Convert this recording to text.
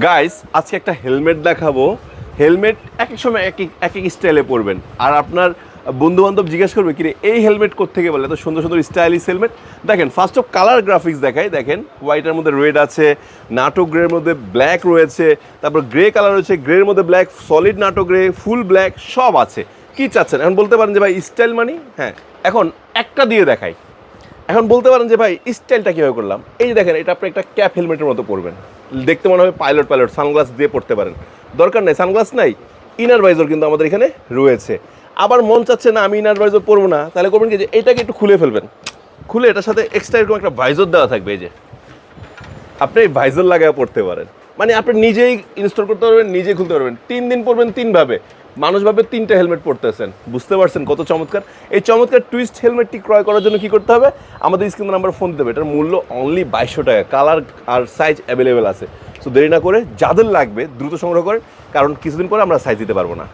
Guys আজকে একটা helmet দেখাবো। হেলমেট এক এক সময় এক এক এক স্টাইলে পরবেন। আর আপনার বন্ধু বান্ধব জিজ্ঞেস করবে, কিরে, এই হেলমেট থেকে বলে? এত সুন্দর সুন্দর স্টাইলিশ হেলমেট দেখেন ফার্স্ট অফ কালার গ্রাফিক্স দেখাই। দেখেন হোয়াইটের মধ্যে রেড আছে নাটো গ্রের মধ্যে ব্ল্যাক রয়েছে, তারপর গ্রে কালার রয়েছে গ্রের মধ্যে black solid NATO grey full black সব আছে। কি চাচ্ছেন? এখন বলতে পারেন যে, ভাই স্টাইল মানি? হ্যাঁ এখন একটা দিয়ে দেখাই। এখন বলতে পারেন যে, ভাই স্টাইলটা কীভাবে করলাম? এই দেখেন, এটা আপনি একটা ক্যাপ হেলমেটের মতো পরবেন। দেখতে মনে হবে পাইলট পাইলট সানগ্লাস দিয়ে পড়তে পারেন। দরকার নেই সানগ্লাস নাই ইনার ভাইজর কিন্তু আমাদের এখানে রয়েছে। আবার মন চাচ্ছে, না, আমি ইনার ভাইজর পরবো না। তাহলে করবেন কি যে, এটাকে একটু খুলে ফেলবেন। খুলে এটার সাথে এক্সট্রা এরকম একটা ভাইজর দেওয়া থাকবে, এই যে। আপনি ভাইজর লাগায় পড়তে পারেন। মানে আপনি নিজেই ইনস্টল করতে পারবেন, নিজেই খুলতে পারবেন। তিন দিন পরবেন তিনভাবে। মানুষভাবে তিনটা হেলমেট পরতেছেন। বুঝতে পারছেন কত চমৎকার? এই চমৎকার টুইস্ট হেলমেটটি ক্রয় করার জন্য কি করতে হবে? আমাদের স্ক্রিন নাম্বার ফোন দেবে এটার মূল্য অনলি বাইশশো টাকা। কালার আর সাইজ অ্যাভেলেবেল আছে। সো দেরি না করে যাদের লাগবে দ্রুত সংগ্রহ করেন কারণ কিছুদিন পরে আমরা সাইজ দিতে পারব না।